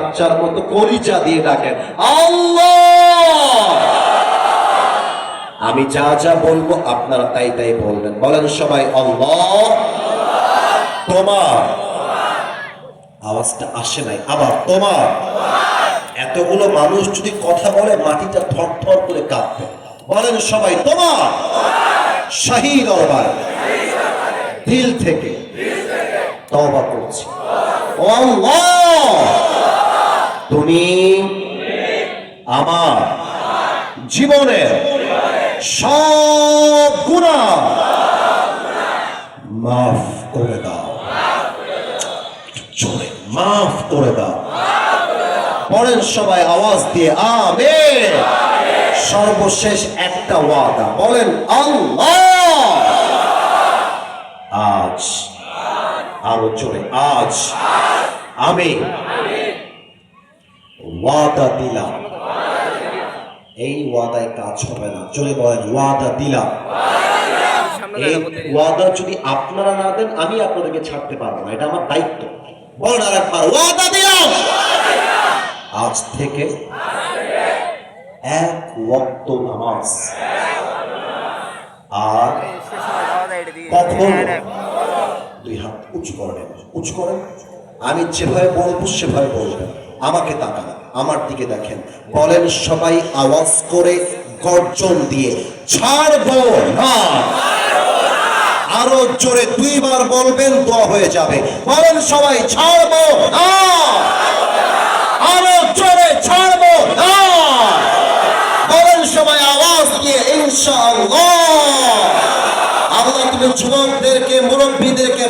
বাচ্চার মতো কলিজা দিয়ে ডাকেন আমি যা যা বলব আপনারা তাই তাই বলবেন। বলেন সবাই তোমার আওয়াজটা আসে নাই, আবার তোমার। এতগুলো মানুষ যদি কথা বলে, মাটিটা থর থর করে কাঁপবে। বলেন সবাই, তোমার শাহী দরবার, দিল থেকে তবা করছি। আল্লাহ! তুমি আমার জীবনের সব গুণা মাফ করে দাও। জোরে মাফ করে দাও। পরের সবাই আওয়াজ দিয়ে, আমেন। সর্বশেষ একটা ওয়াদা, বলেন আল্লাহ। আজ, আরও চলে আজ আমি ওয়াদা দিলাম। এই ওয়াদায় কাজ হবে না। জোরে বলেন, ওয়াদা দিলাম। এই ওয়াদা যদি আপনারা না দেন, আমি আপনাদেরকে ছাড়তে পারব না। এটা আমার দায়িত্ব। বলেন আর একবার ওয়াদা দিলাম। আজ থেকে এক ওয়াক্ত নামাজ। আর কখন দুই হাত উঁচু করেন উঁচু করেন। আমি যেভাবে বলব, সেভাবে বলবেন। আমাকে তাকান, আমার দিকে দেখেন। বলেন, সবাই আওয়াজ করে গর্জন দিয়ে, ছাড়বো না। আরও জোরে দুইবার বলবেন, দোয়া হয়ে যাবে। বলেন সবাই, ছাড়বো না। আরও জোরে, ছাড়বো না। বলেন সবাই আওয়াজ দিয়ে, ইনশাআল্লাহ। আল্লাহ তুমি যুবকদেরকে, মুরব্বীদেরকে